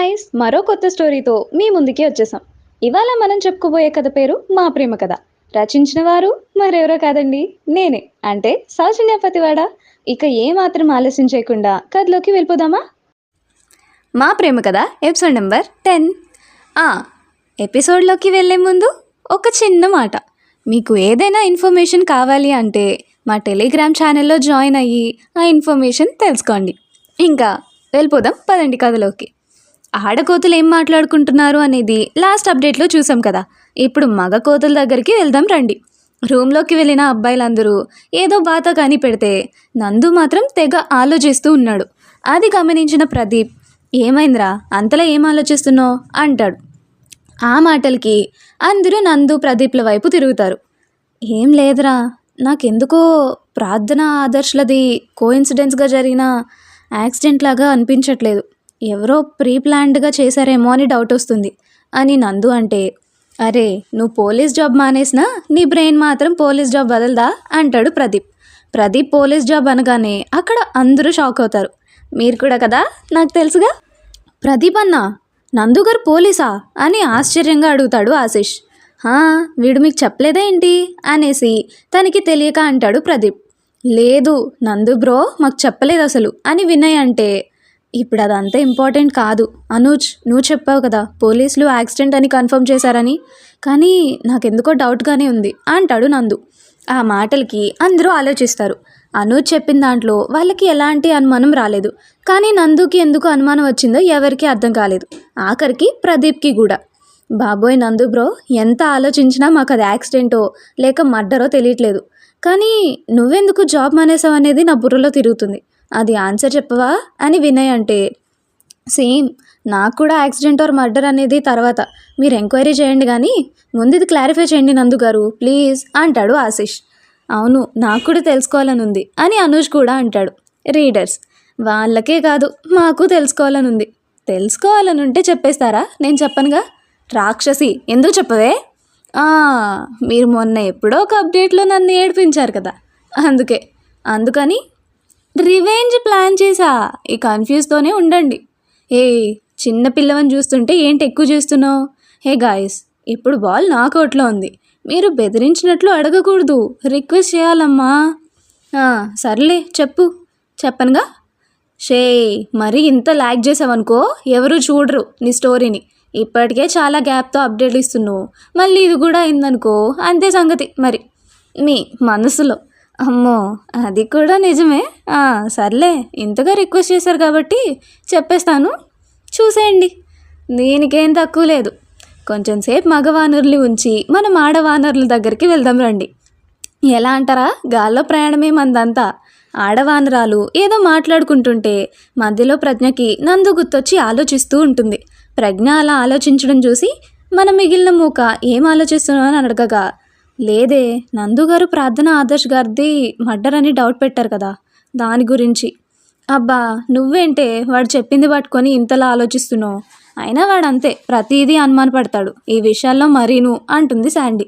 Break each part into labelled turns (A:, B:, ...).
A: Guys మరో కొత్త స్టోరీతో మీ ముందుకి వచ్చేసాం. ఇవాళ మనం చెప్పుకోబోయే కథ పేరు మా ప్రేమ కథ. రచించిన వారు మరెవరో కాదండి నేనే. అంటే సౌజన్య పతివాడ? ఇక ఏ మాత్రం ఆలస్యం చేయకుండా కథలోకి వెళ్ళిపోదామా? మా ప్రేమ కథ ఎపిసోడ్ నెంబర్ టెన్. ఎపిసోడ్లోకి వెళ్ళే ముందు ఒక చిన్న మాట. మీకు ఏదైనా ఇన్ఫర్మేషన్ కావాలి అంటే మా టెలిగ్రామ్ ఛానల్లో జాయిన్ అయ్యి ఆ ఇన్ఫర్మేషన్ తెలుసుకోండి. ఇంకా వెళ్ళిపోదాం పదండి కథలోకి. ఆడకోతులు ఏం మాట్లాడుకుంటున్నారు అనేది లాస్ట్ అప్డేట్లో చూసాం కదా. ఇప్పుడు మగ కోతుల దగ్గరికి వెళ్దాం రండి. రూమ్లోకి వెళ్ళిన అబ్బాయిలందరూ ఏదో బాత కాని పెడితే నందు మాత్రం తెగ ఆలోచిస్తూ ఉన్నాడు. అది గమనించిన ప్రదీప్ ఏమైందిరా? అంతలా ఏం ఆలోచిస్తున్నావు? అంటాడు. ఆ మాటలకి అందరూ నందు ప్రదీప్ల వైపు తిరుగుతారు. ఏం లేదురా నాకెందుకో ప్రార్థన ఆదర్శలది కోఇన్సిడెన్స్గా జరిగిన యాక్సిడెంట్ లాగా అనిపించట్లేదు. ఎవరో ప్రీ ప్లాన్డ్గా చేశారేమో అని డౌట్ వస్తుంది. అని నందు అంటే అరే నువ్వు పోలీస్ జాబ్ మానేసినా నీ బ్రెయిన్ మాత్రం పోలీస్ జాబ్ వదలదా? అంటాడు ప్రదీప్. ప్రదీప్ పోలీస్ జాబ్ అనగానే అక్కడ అందరూ షాక్ అవుతారు. మీరు కూడా కదా? నాకు తెలుసుగా? ప్రదీప్ అన్న నందుగారు పోలీసా? అని ఆశ్చర్యంగా అడుగుతాడు ఆశిష్. వీడు మీకు చెప్పలేదా ఏంటి? అనేసి తనకి తెలియక అంటాడు ప్రదీప్. లేదు నందు బ్రో మాకు చెప్పలేదు అసలు. అని వినయ్ అంటే ఇప్పుడు అదంతా ఇంపార్టెంట్ కాదు. అనూజ్ నువ్వు చెప్పావు కదా పోలీసులు యాక్సిడెంట్ అని కన్ఫర్మ్ చేశారని. కానీ నాకెందుకో డౌట్గానే ఉంది అంటాడు నందు. ఆ మాటలకి అందరూ ఆలోచిస్తారు. అనూజ్ చెప్పిన దాంట్లో వాళ్ళకి ఎలాంటి అనుమానం రాలేదు. కానీ నందుకి ఎందుకు అనుమానం వచ్చిందో ఎవరికీ అర్థం కాలేదు. ఆఖరికి ప్రదీప్కి కూడా. బాబోయ్ నందు బ్రో ఎంత ఆలోచించినా మాకు అది యాక్సిడెంటో లేక మర్డరో తెలియట్లేదు. కానీ నువ్వెందుకు జాబ్ మానేసావు అనేది నా బుర్రలో తిరుగుతుంది. అది ఆన్సర్ చెప్పవా? అని వినయ్ అంటే సేమ్ నాకు కూడా యాక్సిడెంట్ ఆర్ మర్డర్ అనేది తర్వాత. మీరు ఎంక్వైరీ చేయండి కానీ ముందు ఇది క్లారిఫై చేయండి నందు గారు ప్లీజ్ అంటాడు ఆశిష్. అవును నాకు కూడా తెలుసుకోవాలని ఉంది అని అనుజ్ కూడా అంటాడు. రీడర్స్ వాళ్ళకే కాదు మాకు తెలుసుకోవాలని ఉంది తెలుసుకోవాలని ఉంటే చెప్పేస్తారా? నేను చెప్పనుగా? రాక్షసి ఎందుకు చెప్పవే? మీరు మొన్న ఎప్పుడో ఒక అప్డేట్లో నన్ను ఏడిపించారు కదా అందుకే. అందుకని రివెంజ్ ప్లాన్ చేసా. ఈ కన్ఫ్యూజ్తోనే ఉండండి. ఏ చిన్న పిల్లవని చూస్తుంటే ఏంటి ఎక్కువ చేస్తున్నావు? హే గాయస్ ఇప్పుడు బాల్ నా కోట్లో ఉంది. మీరు బెదిరించినట్లు అడగకూడదు. రిక్వెస్ట్ చేయాలమ్మా. సర్లే చెప్పు. చెప్పనుగా? షే మరి ఇంత ల్యాక్ చేసావనుకో ఎవరు చూడరు నీ స్టోరీని. ఇప్పటికే చాలా గ్యాప్తో అప్డేట్లు ఇస్తున్నావు. మళ్ళీ ఇది కూడా అయిందనుకో అంతే సంగతి మరి. మీ మనసులో. అమ్మో అది కూడా నిజమే. సర్లే ఇంతగా రిక్వెస్ట్ చేశారు కాబట్టి చెప్పేస్తాను. చూసేయండి. దీనికేం తక్కువ లేదు. కొంచెం సేపు మగ వానరులు ఉంచి మనం ఆడవానరుల దగ్గరికి వెళ్దాం రండి. ఎలా అంటారా? గాల్లో ప్రయాణమే మందంతా. ఆడవానరాలు ఏదో మాట్లాడుకుంటుంటే మధ్యలో ప్రజ్ఞకి నందు గుర్తొచ్చి ఆలోచిస్తూ ఉంటుంది. ప్రజ్ఞ అలా ఆలోచించడం చూసి మన మిగిలిన మూక ఏం ఆలోచిస్తున్నావు అని అడగగా లేదే నందుగారు ప్రార్థన ఆదర్శ్ గారిది మర్డర్ అని డౌట్ పెట్టారు కదా దాని గురించి. అబ్బా నువ్వేంటే వాడు చెప్పింది పట్టుకొని ఇంతలా ఆలోచిస్తున్నావు? అయినా వాడు అంతే ప్రతిదీ అనుమానపడతాడు. ఈ విషయాల్లో మరీను అంటుంది శాండీ.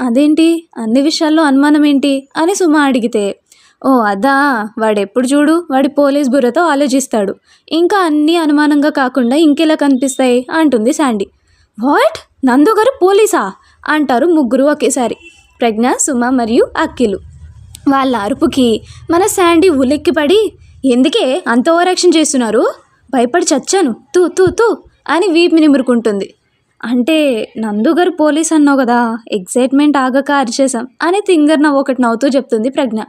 A: అదేంటి? అన్ని విషయాల్లో అనుమానం ఏంటి అని సుమ అడిగితే ఓ అదా వాడెప్పుడు చూడు వాడి పోలీస్ బుర్రతో ఆలోచిస్తాడు. ఇంకా అన్నీ అనుమానంగా కాకుండా ఇంకెలా కనిపిస్తాయి? అంటుంది శాండీ. వాట్? నందుగారు పోలీసా? అంటారు ముగ్గురు ఒకేసారి. ప్రజ్ఞ సుమ మరియు అక్కిలు వాళ్ళ అరుపుకి మన శాండీ ఉలిక్కిపడి ఎందుకే అంత ఓవరాక్షన్ చేస్తున్నారు? భయపడి చచ్చాను. తూ తూ తూ అని వీపు నిమురుకుంటుంది. అంటే నందుగారు పోలీస్ అన్నావు కదా ఎగ్జైట్మెంట్ ఆగక అరిచేసాం అని తింగర్ నవ్వు ఒకటి నవ్వుతూ చెప్తుంది ప్రజ్ఞ.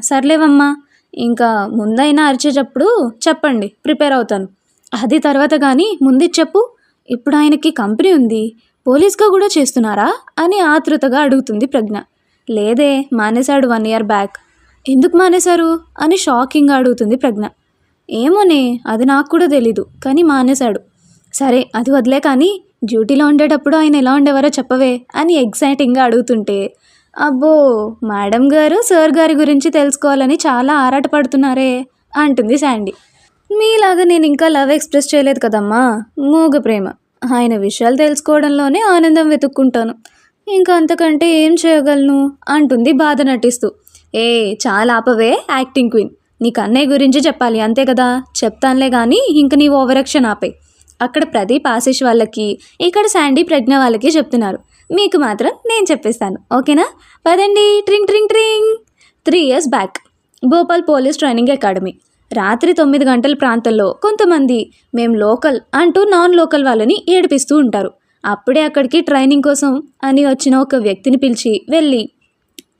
A: సర్లేవమ్మా ఇంకా ముందైనా అరిచేటప్పుడు చెప్పండి ప్రిపేర్ అవుతాను. అది తర్వాత కానీ ముందు చెప్పు. ఇప్పుడు ఆయనకి కంపెనీ ఉంది. పోలీస్గా కూడా చేస్తున్నారా? అని ఆతృతగా అడుగుతుంది ప్రజ్ఞ. లేదే మానేశాడు వన్ ఇయర్ బ్యాక్. ఎందుకు మానేశారు? అని షాకింగ్గా అడుగుతుంది ప్రజ్ఞ. ఏమోనే అది నాకు కూడా తెలీదు కానీ మానేశాడు. సరే అది వదిలే కానీ డ్యూటీలో ఉండేటప్పుడు ఆయన ఎలా ఉండేవారో చెప్పవే అని ఎగ్జైటింగ్గా అడుగుతుంటే అబ్బో మేడం గారు సార్ గారి గురించి తెలుసుకోవాలని చాలా ఆరాటపడుతున్నారే అంటుంది శాండీ. మీలాగా నేను ఇంకా లవ్ ఎక్స్ప్రెస్ చేయలేదు కదమ్మా మూగ ప్రేమ. ఆయన విషయాలు తెలుసుకోవడంలోనే ఆనందం వెతుక్కుంటాను. ఇంకా అంతకంటే ఏం చేయగలను? అంటుంది బాధ నటిస్తూ. ఏ చాలా ఆపవే యాక్టింగ్ క్వీన్. నీకు అన్నయ్య గురించి చెప్పాలి అంతే కదా? చెప్తానులే కానీ ఇంక నీ ఓవరక్షన్ ఆపే. అక్కడ ప్రదీప్ ఆశీష్ వాళ్ళకి ఇక్కడ శాండీ ప్రజ్ఞ వాళ్ళకి చెప్తున్నారు. మీకు మాత్రం నేను చెప్పేస్తాను. ఓకేనా? పదండి. Tring tring tring. Three years back. Bhopal police training academy. రాత్రి తొమ్మిది గంటల ప్రాంతంలో కొంతమంది మేం లోకల్ అంటూ నాన్ లోకల్ వాళ్ళని ఏడిపిస్తూ ఉంటారు. అప్పుడే అక్కడికి ట్రైనింగ్ కోసం అని వచ్చిన ఒక వ్యక్తిని పిలిచి వెళ్ళి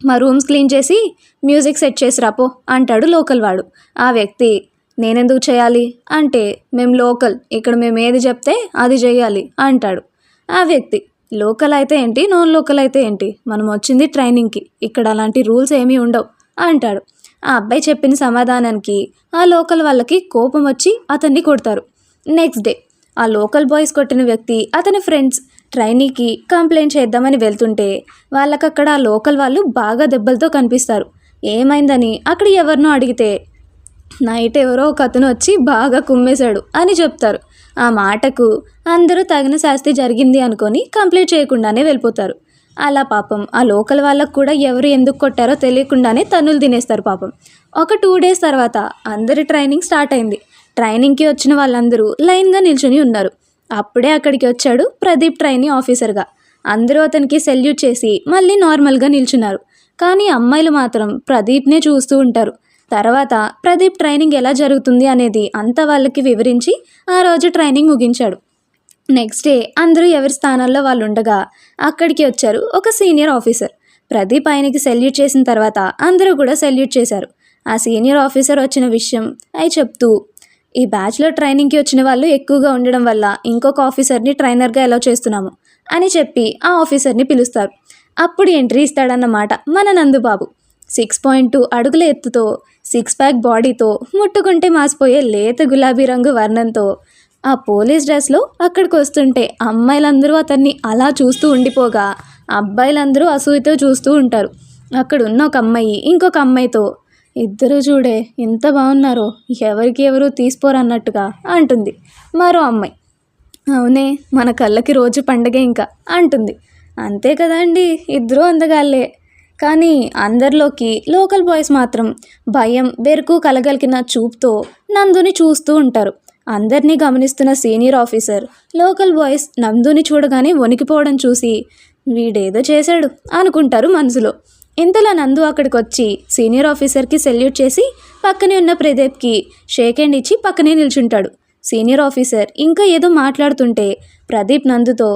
A: మా రూమ్స్ క్లీన్ చేసి మ్యూజిక్ సెట్ చేసి రాపో అంటాడు లోకల్ వాడు. ఆ వ్యక్తి నేనెందుకు చేయాలి? అంటే మేము లోకల్ ఇక్కడ మేము ఏది చెప్తే అది చేయాలి అంటాడు. ఆ వ్యక్తి లోకల్ అయితే ఏంటి? నాన్ లోకల్ అయితే ఏంటి? మనం వచ్చింది ట్రైనింగ్కి ఇక్కడ అలాంటి రూల్స్ ఏమీ ఉండవు అంటాడు. ఆ అబ్బాయి చెప్పిన సమాధానానికి ఆ లోకల్ వాళ్ళకి కోపం వచ్చి అతన్ని కొడతారు. నెక్స్ట్ డే ఆ లోకల్ బాయ్స్ కొట్టిన వ్యక్తి అతని ఫ్రెండ్స్ ట్రైనీకి కంప్లైంట్ చేద్దామని వెళ్తుంటే వాళ్ళకక్కడ ఆ లోకల్ వాళ్ళు బాగా దెబ్బలతో కనిపిస్తారు. ఏమైందని అక్కడ ఎవరినో అడిగితే నైట్ ఎవరో ఒక అతను వచ్చి బాగా కుమ్మేశాడు అని చెప్తారు. ఆ మాటకు అందరూ తగిన శాస్తి జరిగింది అనుకొని కంప్లీట్ చేయకుండానే వెళ్ళిపోతారు. అలా పాపం. ఆ లోకల్ వాళ్ళకు కూడా ఎవరు ఎందుకు కొట్టారో తెలియకుండానే తన్నులు తినేస్తారు పాపం. ఒక టూ డేస్ తర్వాత అందరి ట్రైనింగ్ స్టార్ట్ అయింది. ట్రైనింగ్కి వచ్చిన వాళ్ళందరూ లైన్గా నిల్చుని ఉన్నారు. అప్పుడే అక్కడికి వచ్చాడు ప్రదీప్ ట్రైనింగ్ ఆఫీసర్గా అందరూ అతనికి సెల్యూట్ చేసి మళ్ళీ నార్మల్గా నిల్చున్నారు. కానీ అమ్మాయిలు మాత్రం ప్రదీప్నే చూస్తూ ఉంటారు. తర్వాత ప్రదీప్ ట్రైనింగ్ ఎలా జరుగుతుంది అనేది అంతా వాళ్ళకి వివరించి ఆ రోజు ట్రైనింగ్ ముగించాడు. నెక్స్ట్ డే అందరూ ఎవరి స్థానాల్లో వాళ్ళు ఉండగా అక్కడికి వచ్చారు ఒక సీనియర్ ఆఫీసర్ ప్రదీప్ ఆయనకి సెల్యూట్ చేసిన తర్వాత అందరూ కూడా సెల్యూట్ చేశారు. ఆ సీనియర్ ఆఫీసర్ వచ్చిన విషయం అవి చెప్తూ ఈ బ్యాచ్లో ట్రైనింగ్కి వచ్చిన వాళ్ళు ఎక్కువగా ఉండడం వల్ల ఇంకొక ఆఫీసర్ని ట్రైనర్గా ఎలా చేస్తున్నాము అని చెప్పి ఆ ఆఫీసర్ని పిలుస్తారు. అప్పుడు ఎంట్రీ ఇస్తాడన్నమాట మన నందుబాబు. సిక్స్ పాయింట్ టూ అడుగుల ఎత్తుతో సిక్స్ ప్యాక్ బాడీతో ముట్టుకుంటే మాసిపోయే లేత గులాబీ రంగు వర్ణంతో ఆ పోలీస్ డ్రెస్లో అక్కడికి వస్తుంటే అమ్మాయిలందరూ అతన్ని అలా చూస్తూ ఉండిపోగా. అబ్బాయిలందరూ అసూయతో చూస్తూ ఉంటారు. అక్కడ ఉన్న ఒక అమ్మాయి ఇంకొక అమ్మాయితో ఇద్దరు చూడే ఎంత బాగున్నారో ఎవరికి ఎవరు తీసుకోరన్నట్టుగా అంటుంది మరో అమ్మాయి. అవునే మన కళ్ళకి రోజు పండగ ఇంకా అంటుంది. అంతే కదండి ఇద్దరూ అందగాళ్ళే. కానీ అందరిలోకి లోకల్ బాయ్స్ మాత్రం భయం బెరుకు కలగలిగిన చూపుతో నందుని చూస్తూ ఉంటారు. అందరినీ గమనిస్తున్న సీనియర్ ఆఫీసర్ లోకల్ బాయ్స్ నందుని చూడగానే వణికిపోవడం చూసి వీడేదో చేశాడు అనుకుంటారు మనసులో. ఇంతలో నందు అక్కడికి వచ్చి సీనియర్ ఆఫీసర్కి సెల్యూట్ చేసి పక్కనే ఉన్న ప్రదీప్కి షేక్ హ్యాండ్ ఇచ్చి పక్కనే నిల్చుంటాడు. సీనియర్ ఆఫీసర్ ఇంకా ఏదో మాట్లాడుతుంటే ప్రదీప్ నందుతో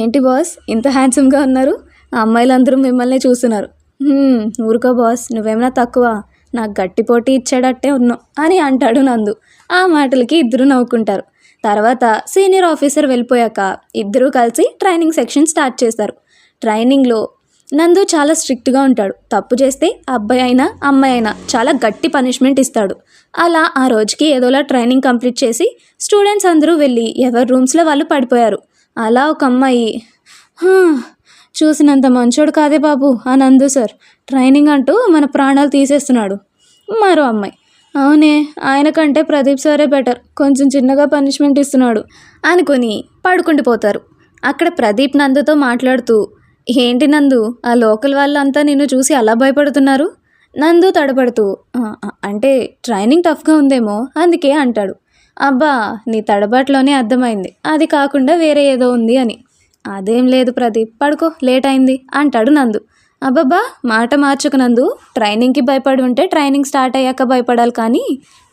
A: ఏంటి బాస్ ఇంత హ్యాండ్సమ్గా ఉన్నారు? ఆ అమ్మాయిలందరూ మిమ్మల్ని చూస్తున్నారు. ఊరుకో బాస్ నువ్వేమైనా తక్కువ నాకు గట్టి పోటీ ఇచ్చాడట్టే ఉన్నావు అని అంటాడు నందు. ఆ మాటలకి ఇద్దరు నవ్వుకుంటారు. తర్వాత సీనియర్ ఆఫీసర్ వెళ్ళిపోయాక ఇద్దరూ కలిసి ట్రైనింగ్ సెక్షన్ స్టార్ట్ చేస్తారు. ట్రైనింగ్లో నందు చాలా స్ట్రిక్ట్గా ఉంటాడు. తప్పు చేస్తే అబ్బాయి అయినా అమ్మాయి అయినా చాలా గట్టి పనిష్మెంట్ ఇస్తాడు. అలా ఆ రోజుకి ఏదోలా ట్రైనింగ్ కంప్లీట్ చేసి స్టూడెంట్స్ అందరూ వెళ్ళి ఎవరి రూమ్స్లో వాళ్ళు పడిపోయారు. అలా ఒక అమ్మాయి చూసినంత మంచోడు కాదే బాబు ఆ నందు సార్. ట్రైనింగ్ అంటూ మన ప్రాణాలు తీసేస్తున్నాడు మరో అమ్మాయి. అవునే ఆయన కంటే ప్రదీప్ సారే బెటర్ కొంచెం చిన్నగా పనిష్మెంట్ ఇస్తున్నాడు. అనుకుని పడుకుండిపోతారు అక్కడ ప్రదీప్ నందుతో మాట్లాడుతూ ఏంటి నందు ఆ లోకల్ వాళ్ళంతా నిన్ను చూసి అలా భయపడుతున్నారు? నందు తడబడుతూ అంటే ట్రైనింగ్ టఫ్గా ఉందేమో అందుకే అంటాడు. అబ్బా నీ తడబాటులోనే అర్థమైంది. అది కాకుండా వేరే ఏదో ఉంది అని. అదేం లేదు ప్రదీప్ పడుకో లేట్ అయింది అంటాడు నందు. అబ్బబ్బా మాట మార్చుకునందు ట్రైనింగ్కి భయపడి ఉంటే ట్రైనింగ్ స్టార్ట్ అయ్యాక భయపడాలి కానీ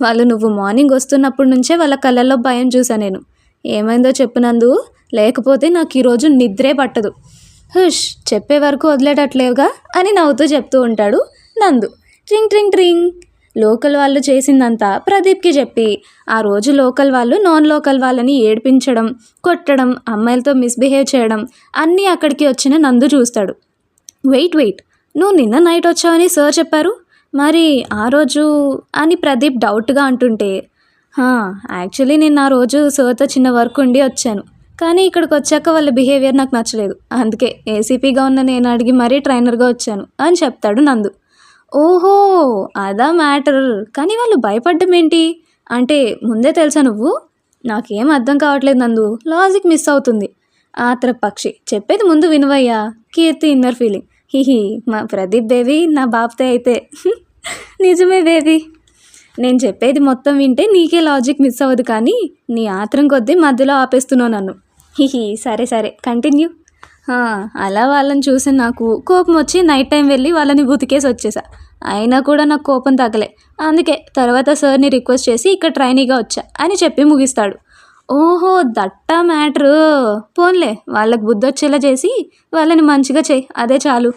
A: వాళ్ళు నువ్వు మార్నింగ్ వస్తున్నప్పటి నుంచే వాళ్ళ కళ్ళల్లో భయం చూసా నేను. ఏమైందో చెప్పినందు లేకపోతే నాకు ఈరోజు నిద్రే పట్టదు. హుష్ చెప్పే వరకు వదిలేటట్లేవుగా అని నవ్వుతూ చెప్తూ ఉంటాడు నందు. ట్రింగ్ ట్రింగ్ ట్రింగ్. లోకల్ వాళ్ళు చేసిందంతా ప్రదీప్కి చెప్పి. ఆ రోజు లోకల్ వాళ్ళు నాన్ లోకల్ వాళ్ళని ఏడిపించడం కొట్టడం అమ్మాయిలతో మిస్బిహేవ్ చేయడం అన్నీ అక్కడికి వచ్చిన నందు చూస్తాడు. Wait wait. నువ్వు నిన్న నైట్ వచ్చావని సార్ చెప్పారు. మరి ఆ రోజు అని ప్రదీప్ డౌట్గా అంటుంటే యాక్చువల్లీ నేను ఆ రోజు సార్తో చిన్న వర్క్ ఉండి వచ్చాను. కానీ ఇక్కడికి వచ్చాక వాళ్ళ బిహేవియర్ నాకు నచ్చలేదు. అందుకే ఏసీపీగా ఉన్న నేను అడిగి మరీ ట్రైనర్గా వచ్చాను అని చెప్తాడు నందు. ఓహో అదా మ్యాటర్. కానీ వాళ్ళు భయపడ్డం ఏంటి? అంటే ముందే తెలుసా నువ్వు? నాకేం అర్థం కావట్లేదు నందు. లాజిక్ మిస్ అవుతుంది. ఆత్ర పక్షి చెప్పేది ముందు వినువయ్యా. కీర్తి ఇన్నర్ ఫీలింగ్. హిహి మా ప్రదీప్ బేబీ నా బాప్తే అయితే. నిజమే బేబీ. నేను చెప్పేది మొత్తం వింటే నీకే లాజిక్ మిస్ అవ్వదు కానీ నీ ఆత్రం కొద్దీ మధ్యలో ఆపేస్తున్నావు నన్ను. హిహి సరే సరే కంటిన్యూ. అలా వాళ్ళని చూసి నాకు కోపం వచ్చి నైట్ టైం వెళ్ళి వాళ్ళని ఉతికేసి వచ్చేసా. అయినా కూడా నాకు కోపం తగ్గలే. అందుకే తర్వాత సార్ని రిక్వెస్ట్ చేసి ఇక్కడ ట్రైనీగా వచ్చా అని చెప్పి ముగిస్తాడు. ఓహో దట్ట మ్యాటరు. పోన్లే వాళ్ళకి బుద్ధి వచ్చేలా చేసి వాళ్ళని మంచిగా చేయి అదే చాలు.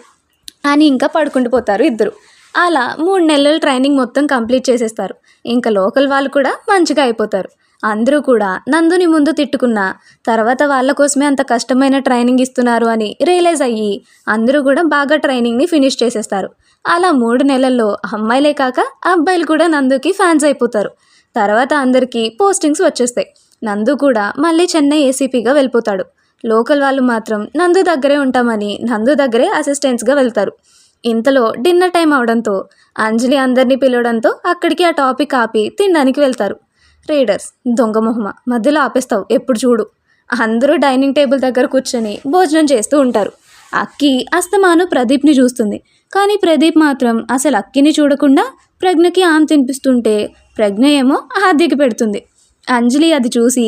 A: అని ఇంకా పడుకుంటూ పోతారు ఇద్దరు. అలా మూడు నెలల ట్రైనింగ్ మొత్తం కంప్లీట్ చేసేస్తారు. ఇంకా లోకల్ వాళ్ళు కూడా మంచిగా అయిపోతారు. అందరూ కూడా నందుని ముందు తిట్టుకున్నా తర్వాత వాళ్ళ కోసమే అంత కష్టమైన ట్రైనింగ్ ఇస్తున్నారు అని రియలైజ్ అయ్యి అందరూ కూడా బాగా ట్రైనింగ్ని ఫినిష్ చేసేస్తారు. అలా మూడు నెలల్లో అమ్మాయిలే కాక అబ్బాయిలు కూడా నందుకి ఫ్యాన్స్ అయిపోతారు. తర్వాత అందరికీ పోస్టింగ్స్ వచ్చేస్తాయి. నందు కూడా మళ్ళీ చెన్నై ఏసీపీగా వెళ్ళిపోతాడు. లోకల్ వాళ్ళు మాత్రం నందు దగ్గరే ఉంటామని నందు దగ్గరే అసిస్టెంట్స్గా వెళ్తారు. ఇంతలో డిన్నర్ టైం అవడంతో అంజలి అందరినీ పిలవడంతో అక్కడికి ఆ టాపిక్ ఆపి తినడానికి వెళ్తారు. రీడర్స్ దొంగ మొహమ మధ్యలో ఆపేస్తావు ఎప్పుడు చూడు. అందరూ డైనింగ్ టేబుల్ దగ్గర కూర్చొని భోజనం చేస్తూ ఉంటారు. అక్కి అస్తమాను ప్రదీప్ని చూస్తుంది. కానీ ప్రదీప్ మాత్రం అసలు అక్కిని చూడకుండా ప్రజ్ఞకి ఆమె తినిపిస్తుంటే ప్రజ్ఞ ఏమో ఆద్యకి పెడుతుంది. అంజలి అది చూసి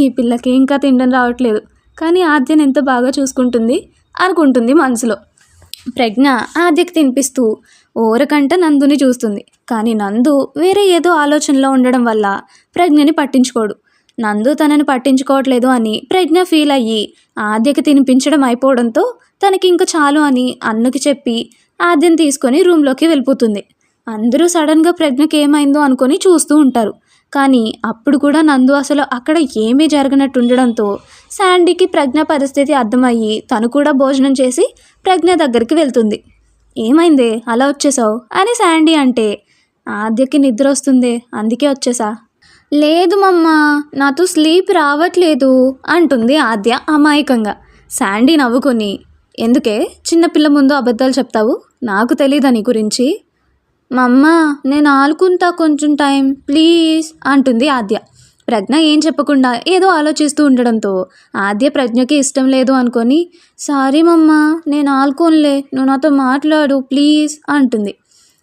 A: ఈ పిల్లకి ఇంకా తినడం రావట్లేదు. కానీ ఆద్యను ఎంత బాగా చూసుకుంటుంది అనుకుంటుంది మనసులో. ప్రజ్ఞ ఆద్యకి తినిపిస్తూ ఓరకంట నందుని చూస్తుంది. కానీ నందు వేరే ఏదో ఆలోచనలో ఉండడం వల్ల ప్రజ్ఞని పట్టించుకోడు. నందు తనని పట్టించుకోవట్లేదు అని ప్రజ్ఞ ఫీల్ అయ్యి ఆద్యకి తినిపించడం అయిపోవడంతో తనకి ఇంక చాలు అని అన్నుకి చెప్పి ఆద్యని తీసుకొని రూమ్లోకి వెళ్ళిపోతుంది. అందరూ సడన్గా ప్రజ్ఞకి ఏమైందో అనుకొని చూస్తూ ఉంటారు. కానీ అప్పుడు కూడా నందు అసలు అక్కడ ఏమీ జరగనట్టు ఉండడంతో శాండీకి ప్రజ్ఞ పరిస్థితి అర్థమయ్యి తను కూడా భోజనం చేసి ప్రజ్ఞ దగ్గరికి వెళ్తుంది. ఏమైందే? అలా వచ్చేసావు? అని శాండీ అంటే ఆద్యకి నిద్ర వస్తుంది అందుకే వచ్చేసా. లేదు మమ్మ నాతో స్లీప్ రావట్లేదు అంటుంది ఆద్య అమాయకంగా. శాండీ నవ్వుకొని ఎందుకే? చిన్నపిల్ల ముందు అబద్ధాలు చెప్తావు? నాకు తెలియదు నీ గురించి? మా అమ్మ నేను ఆలుకుంటా కొంచెం టైం ప్లీజ్ అంటుంది ఆద్య. ప్రజ్ఞ ఏం చెప్పకుండా ఏదో ఆలోచిస్తూ ఉండడంతో ఆద్య ప్రజ్ఞకి ఇష్టం లేదు అనుకొని సారీ మమ్మ నేను ఆల్కోన్లే నువ్వు నాతో మాట్లాడు ప్లీజ్ అంటుంది.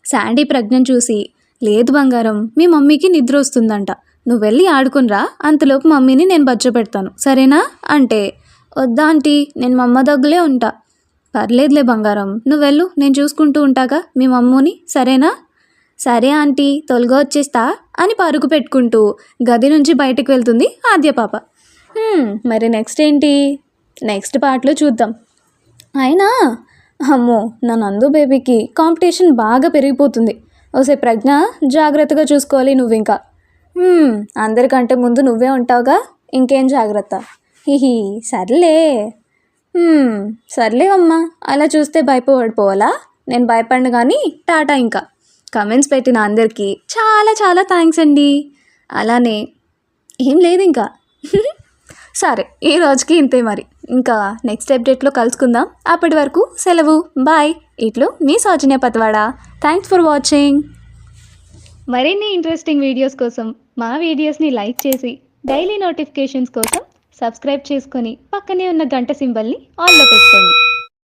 A: శాండీ ప్రజ్ఞను చూసి లేదు బంగారం మీ మమ్మీకి నిద్ర వస్తుందంట. నువ్వు వెళ్ళి ఆడుకునిరా అంతలోపు మమ్మీని నేను బజ్జ పెడతాను సరేనా? అంటే వద్దా ఆంటీ నేను మా అమ్మ దగ్గరే ఉంటా పర్లేదులే బంగారం. నువ్వు వెళ్ళు నేను చూసుకుంటూ ఉంటాగా. మీ మమ్మూని సరేనా? సరే ఆంటీ తొలగా వచ్చేస్తా అని పరుగు పెట్టుకుంటూ గది నుంచి బయటకు వెళ్తుంది ఆద్య పాప. మరి నెక్స్ట్ ఏంటి? నెక్స్ట్ పార్ట్లో చూద్దాం. అయినా అమ్మో నా నందు బేబీకి కాంపిటీషన్ బాగా పెరిగిపోతుంది. ఓసే ప్రజ్ఞ జాగ్రత్తగా చూసుకోవాలి నువ్వు ఇంకా. అందరికంటే ముందు నువ్వే ఉంటావుగా ఇంకేం జాగ్రత్త. హిహి సర్లే. సర్లేవమ్మా. సర్లే అమ్మా అలా చూస్తే భయపడిపోవాలా? నేను భయపడిన కానీ టాటా ఇంకా. కమెంట్స్ పెట్టిన అందరికీ చాలా చాలా థ్యాంక్స్ అండి. అలానే ఏం లేదు ఇంకా సరే ఈ రోజుకి ఇంతే మరి. ఇంకా నెక్స్ట్ అప్డేట్లో కలుసుకుందాం. అప్పటి వరకు సెలవు. బాయ్. ఇట్లు మీ Soujanya Pathavada. Thanks for watching. మరిన్ని ఇంట్రెస్టింగ్ వీడియోస్ కోసం మా వీడియోస్ని లైక్ చేసి డైలీ నోటిఫికేషన్స్ కోసం సబ్స్క్రైబ్ చేసుకొని పక్కనే ఉన్న గంట సింబల్ని ఆన్లో పెట్టుకోండి.